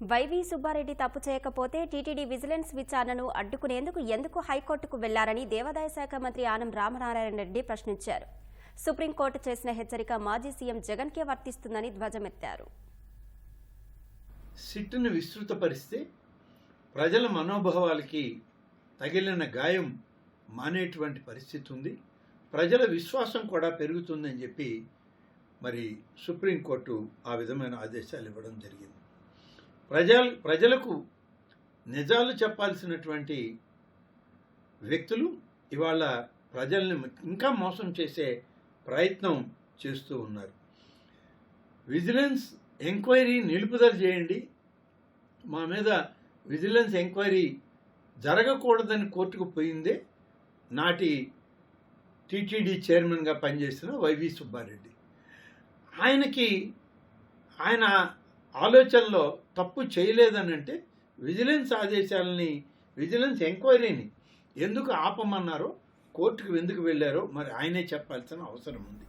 YV Subbareddy తప్పు చేయకపోతే TTD vigilance విచారణను అడ్డుకునేందుకు ఎందుకు హైకోర్టుకు వెళ్ళారని దేవాదాయ శాఖ మంత్రి ఆనం రామనారాయణ రెడ్డి ప్రశ్నించారు. సుప్రీంకోర్టు చేసిన హెచ్చరిక మాజీ సీఎం జగన్కే వర్తిస్తుందని ధ్వజమెత్తారు. సిట్టును విస్తృతపరిస్తే ప్రజల మనోభావాలకి తగిలిన గాయం మానేటువంటి పరిస్థితి ఉంది. ప్రజల విశ్వాసం కూడా పెరుగుతుందని చెప్పి మరి సుప్రీంకోర్టు ఆ విధమైన ఆదేశాలు ఇవ్వడం జరిగింది. ప్రజల ప్రజలకు నిజాలు చెప్పాల్సినటువంటి వ్యక్తులు ఇవాళ ప్రజల్ని ఇంకా మోసం చేసే ప్రయత్నం చేస్తూ ఉన్నారు. విజిలెన్స్ ఎంక్వైరీ నిలుపుదల చేయండి. మా మీద విజిలెన్స్ ఎంక్వైరీ జరగకూడదని కోర్టుకు పోయిందే నాటి టీటీడీ చైర్మన్గా పనిచేసిన వైవి సుబ్బారెడ్డి. ఆయనకి ఆయన ఆలోచనలో తప్పు చేయలేదని అంటే విజిలెన్స్ ఆదేశాలని విజిలెన్స్ ఎంక్వైరీని ఎందుకు ఆపమన్నారో కోర్టుకు ఎందుకు వెళ్ళారో మరి ఆయనే చెప్పాల్సిన అవసరం ఉంది.